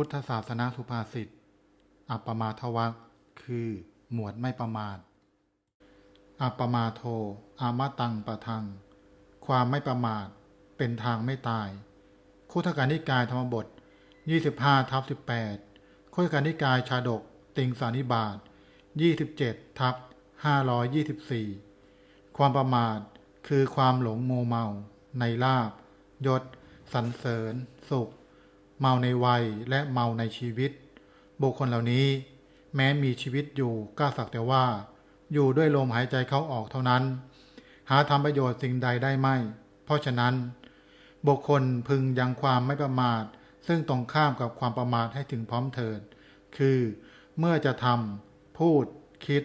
พุทธศาสนาสุภาษิต อัปปมาทวักคือ หมวดไม่ประมาท อัปปมาโท อามาตังปะทัง ความไม่ประมาท เป็นทางไม่ตาย คุถการนิกายธรรมบท 25ทับ18คุถการนิกายชาดก ติงสานิบาต27ทับ524 ความประมาทคือความหลงโมเมา ในลาบยศสรรเสริญ สุข เมาในวัยและเมาในชีวิต บุคคลเหล่านี้ แม้มีชีวิตอยู่ก็สักแต่ว่า อยู่ด้วยลมหายใจเข้าออกเท่านั้น หาทำประโยชน์สิ่งใดได้ไม่ เพราะฉะนั้น บุคคลพึงยังความไม่ประมาท ซึ่งตรงข้ามกับความประมาทให้ถึงพร้อมเถิด คือเมื่อจะทำพูด คิด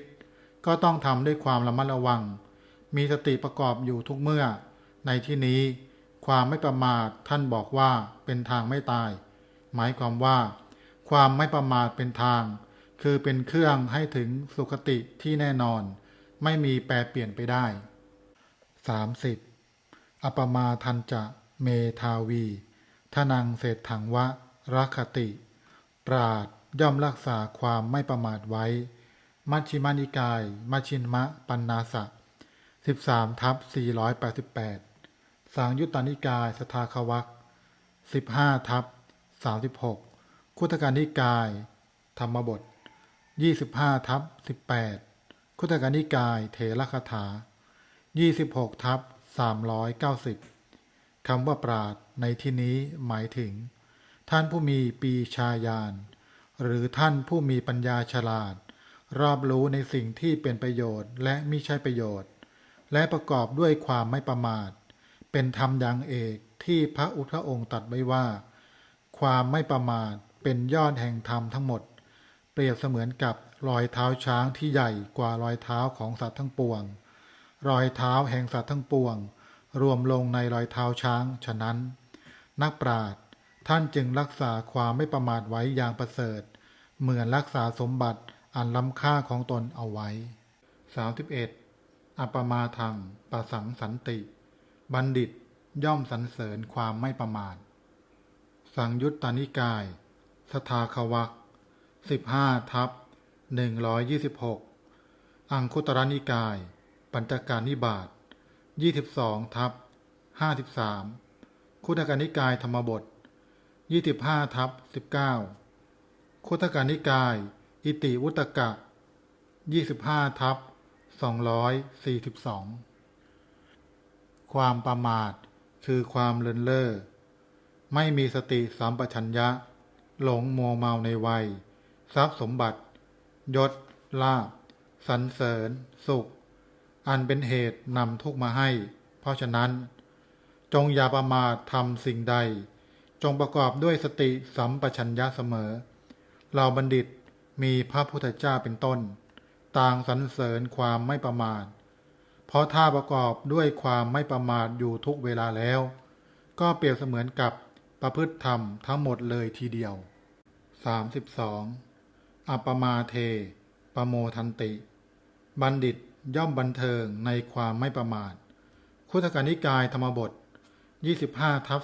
ก็ต้องทำด้วยความระมัดระวัง มีสติประกอบอยู่ทุกเมื่อ ในที่นี้ ความไม่ประมาทท่านบอกว่าเป็นทางไม่ตาย หมายความว่า ความไม่ประมาทเป็นทาง คือเป็นเครื่องให้ถึงสุคติที่แน่นอน ไม่มีแปรเปลี่ยนไปได้ 30. อปมาทันจะเมทาวีทนังเศรษถังวะรักขติ ปราดย่อมรักษาความไม่ประมาทไว้ มัชฌิมานิกาย มัชชินมะปันนาสะ 13ทับ488 สังยุตตานิกายสทาควัก15ทับ36คุตการนิกาย ธรรมบท25ทับ18คุตการนิกายเถระคถา26ทับ390คำว่าปราดในที่นี้หมายถึง ท่านผู้มีปีชาญาณหรือท่านผู้มีปัญญาฉลาด รอบรู้ในสิ่งที่เป็นประโยชน์และมิใช่ประโยชน์ และประกอบด้วยความไม่ประมาท เป็นธรรมอย่างเอกที่พระอุทธองค์ตัดไว้ว่า ความไม่ประมาทเป็นยอดแห่งธรรมทั้งหมด เปรียบเสมือนกับรอยเท้าช้างที่ใหญ่กว่ารอยเท้าของสัตว์ทั้งปวง รอยเท้าแห่งสัตว์ทั้งปวง รวมลงในรอยเท้าช้าง ฉะนั้น นักปราชญ์ท่านจึงรักษาความไม่ประมาทไว้อย่างประเสริฐ เหมือนรักษาสมบัติอันล้ำค่าของตนเอาไว้ 31. อัปมาทังปะสังสันติ บัณฑิตย่อมสรรเสริญความไม่ประมาท สังยุตตานิกาย สทาควัก15ทับ126อังคุตรนิกาย ปัญจการนิบาต22ทับ53คุตการนิกายธรรมบท25ทับ19คุตการนิกาย อิติวุตกะ25ทับ242 ความประมาท คือความเลินเล่อ ไม่มีสติสัมปชัญญะ หลงมัวเมาในวัย ทรัพย์สมบัติ ยศ ลาภสรรเสริญ สุข อันเป็นเหตุนำทุกมาให้ เพราะฉะนั้น จงอย่าประมาททำสิ่งใด จงประกอบด้วยสติสัมปชัญญะเสมอ เราบัณฑิตมีพระพุทธเจ้าเป็นต้น ต่างสรรเสริญความไม่ประมาท เพราะถ้าประกอบด้วยความไม่ประมาทอยู่ทุกเวลาแล้ว ก็เปรียบเสมือนกับประพฤติธรรมทั้งหมดเลยทีเดียว 32. อัปปมาเท ปโมทันติ บัณฑิตย่อมบันเทิงในความไม่ประมาท คุถการนิกายธรรมบท 25ทับ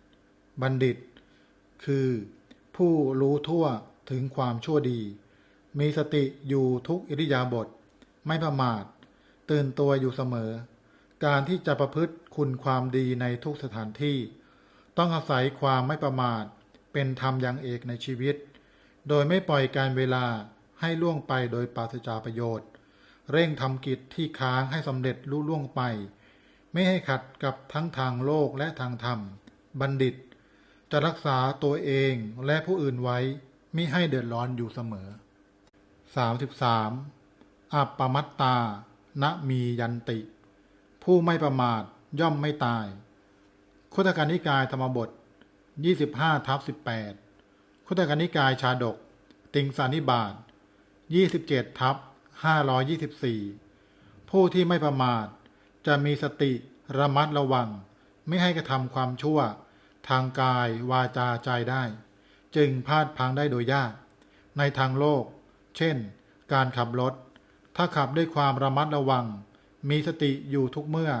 18 บัณฑิต คือ ผู้รู้ทั่วถึงความชั่วดี มีสติอยู่ทุกอิริยาบถไม่ประมาท ตื่นตัวอยู่เสมอ การที่จะประพฤติคุณความดีในทุกสถานที่ ต้องอาศัยความไม่ประมาท เป็นธรรมอย่างเอกในชีวิต โดยไม่ปล่อยการเวลาให้ล่วงไปโดยปราศจากประโยชน์ เร่งทำกิจที่ค้างให้สำเร็จลุล่วงไป ไม่ให้ขัดกับทั้งทางโลกและทางธรรม บัณฑิต จะรักษาตัวเองและผู้อื่นไว้มิให้เดือดร้อนอยู่เสมอ 33. อัปปมัตตา ณมียันติ ผู้ไม่ประมาทย่อมไม่ตาย คุตการนิกายธรรมบท 25ทับ18 คุตการนิกายชาดก ติงสานิบาต27ทับ524 ผู้ที่ไม่ประมาท จะมีสติระมัดระวัง ไม่ให้กระทำความชั่ว ทางกายวาจาใจได้ จึงพลาดพังได้โดยยาก ในทางโลก เช่น การขับรถ ถ้าขับด้วยความระมัดระวัง มีสติอยู่ทุกเมื่อ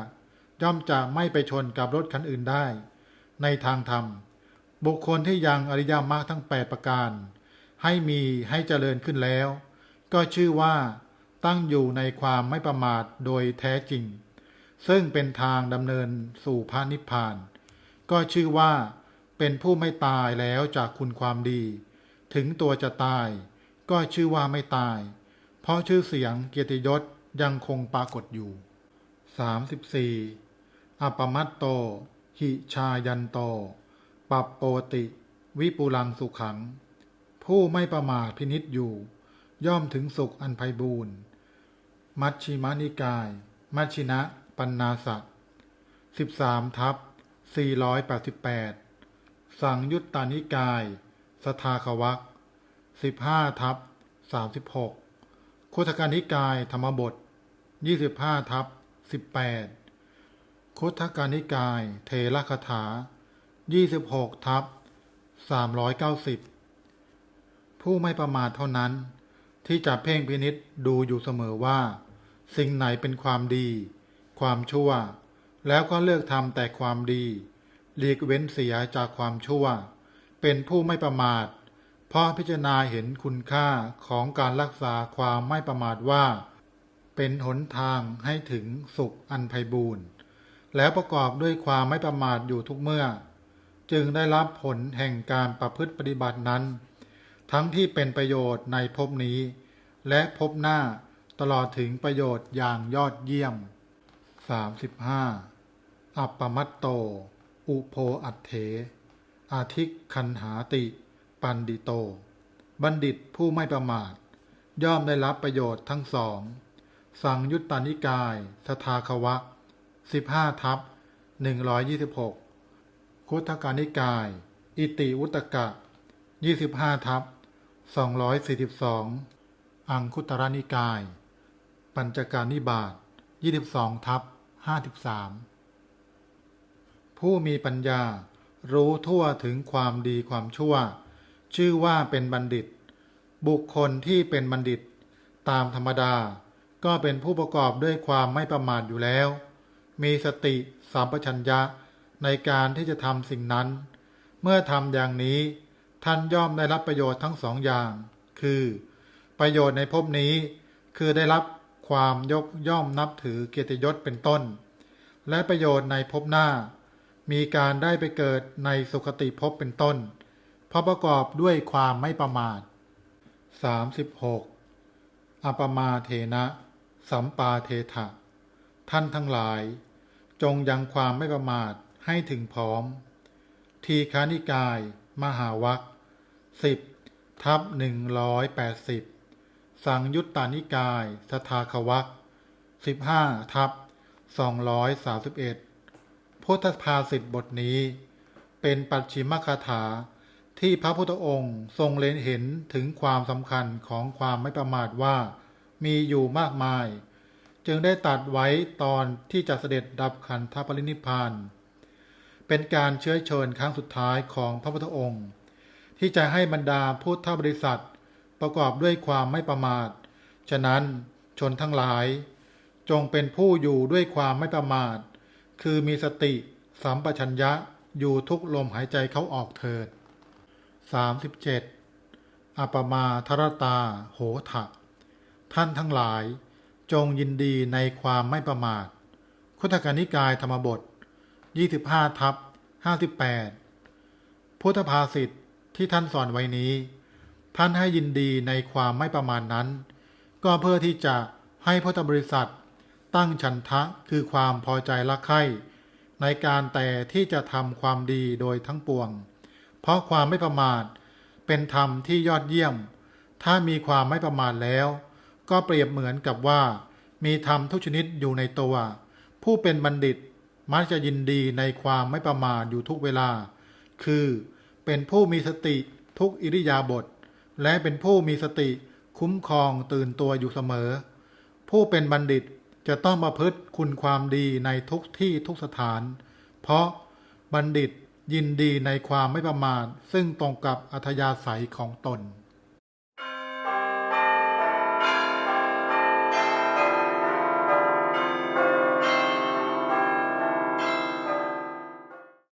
ย่อมจะไม่ไปชนกับรถคันอื่นได้ ในทางธรรม บุคคลที่ยังอริยมรรคทั้ง 8 ประการ ให้มีให้เจริญขึ้นแล้ว ก็ชื่อว่าตั้งอยู่ในความไม่ประมาทโดยแท้จริง ซึ่งเป็นทางดำเนินสู่พระนิพพาน ก็ชื่อว่าเป็นผู้ไม่ตายแล้วจากคุณความดี ถึงตัวจะตาย ก็ชื่อว่าไม่ตาย เพราะชื่อเสียงเกียรติยศยังคงปรากฏอยู่ 34. อปมัตโต หิชายันโต ปัปโปติ วิปุลังสุขัง ผู้ไม่ประมาทพินิษอยู่ ย่อมถึงสุขอันไพบูรณ์ มัชชิมานิกาย มัชชินะ ปันนาสะ13ทับ488สังยุตตานิกาย สทาควัก15ทับ คุถการนิกายธรรมบท 25ทับ18คุถการนิกายเทระคถา 26ทับ390 ผู้ไม่ประมาทเท่านั้น ที่จะเพ่งพินิษดูอยู่เสมอว่า สิ่งไหนเป็นความดี ความชั่ว แล้วก็เลือกทำแต่ความดีหลีกเว้นเสียจากความชั่ว เป็นผู้ไม่ประมาท เพราะพิจารณาเห็นคุณค่าของการรักษาความไม่ประมาทว่า เป็นหนทางให้ถึงสุขอันไพบูรณ์ แล้วประกอบด้วยความไม่ประมาทอยู่ทุกเมื่อ จึงได้รับผลแห่งการประพฤติปฏิบัตินั้น ทั้งที่เป็นประโยชน์ในภพนี้ และภพหน้าตลอดถึงประโยชน์อย่างยอดเยี่ยม 35. อัปปมัตโต อุโพอัตเถ อาทิกคันหาติ ปันดิโต บัณฑิตผู้ไม่ประมาท ย่อมได้รับประโยชน์ทั้งสอง สังยุตตานิกาย สทาควะ15ทับ126คุถการนิกาย อิติวุตกะ25ทับ242อังคุตรนิกาย ปัญจการนิบาต22ทับ53ผู้มีปัญญารู้ทั่วถึงความดีความชั่ว ชื่อว่าเป็นบัณฑิต บุคคลที่เป็นบัณฑิต ตามธรรมดา ก็เป็นผู้ประกอบด้วยความไม่ประมาทอยู่แล้ว มีสติสัมปชัญญะในการที่จะทำสิ่งนั้น เมื่อทำอย่างนี้ ท่านย่อมได้รับประโยชน์ทั้งสองอย่าง คือ ประโยชน์ในภพนี้ คือได้รับความยกย่อมนับถือเกียรติยศเป็นต้น และประโยชน์ในภพหน้า มีการได้ไปเกิดในสุคติภพเป็นต้น พราะประกอบด้วยความไม่ประมาท 36. อปมาเทนะ สัมปาเทถะท่านทั้งหลาย จงยังความไม่ประมาทให้ถึงพร้อม ทีคานิกาย มหาวัคสิบทับหนึ่งร้อยแปดสิบสังยุตตานิกาย สทาควักสิบห้าทับสองร้อยสาสิบเอ็ดพุทธภาษิตบทนี้ เป็นปัจฉิมคาถา ที่พระพุทธองค์ทรงเล็งเห็นถึงความสำคัญของความไม่ประมาทว่ามีอยู่มากมาย จึงได้ตัดไว้ตอนที่จะเสด็จดับขันธปรินิพาน เป็นการเชื้อเชิญครั้งสุดท้ายของพระพุทธองค์ ที่จะให้บรรดาพุทธบริษัทประกอบด้วยความไม่ประมาท ฉะนั้นชนทั้งหลาย จงเป็นผู้อยู่ด้วยความไม่ประมาท คือมีสติสัมปชัญญะอยู่ทุกลมหายใจเขาออกเถิด 37. อปมาทรตาโหทะท่านทั้งหลาย จงยินดีในความไม่ประมาทคุถกานิกายธรรมบท 25ทับ58 พุทธภาษิตที่ท่านสอนไว้นี้ ท่านให้ยินดีในความไม่ประมาณนั้น ก็เพื่อที่จะให้พุทธบริษัท ตั้งฉันทะคือความพอใจละใคร่ในการแต่ที่จะทำความดีโดยทั้งปวง เพราะความไม่ประมาทเป็นธรรมที่ยอดเยี่ยม ถ้ามีความไม่ประมาทแล้ว ก็เปรียบเหมือนกับว่า มีธรรมทุกชนิดอยู่ในตัว ผู้เป็นบัณฑิตมักจะยินดีในความไม่ประมาทอยู่ทุกเวลา คือเป็นผู้มีสติทุกอิริยาบถและเป็นผู้มีสติคุ้มครองตื่นตัวอยู่เสมอ ผู้เป็นบัณฑิตจะต้องมาพฤติคุณความดีในทุกที่ทุกสถาน เพราะบัณฑิต ยินดีในความไม่ประมาทซึ่งตรงกับอัธยาศัยของตน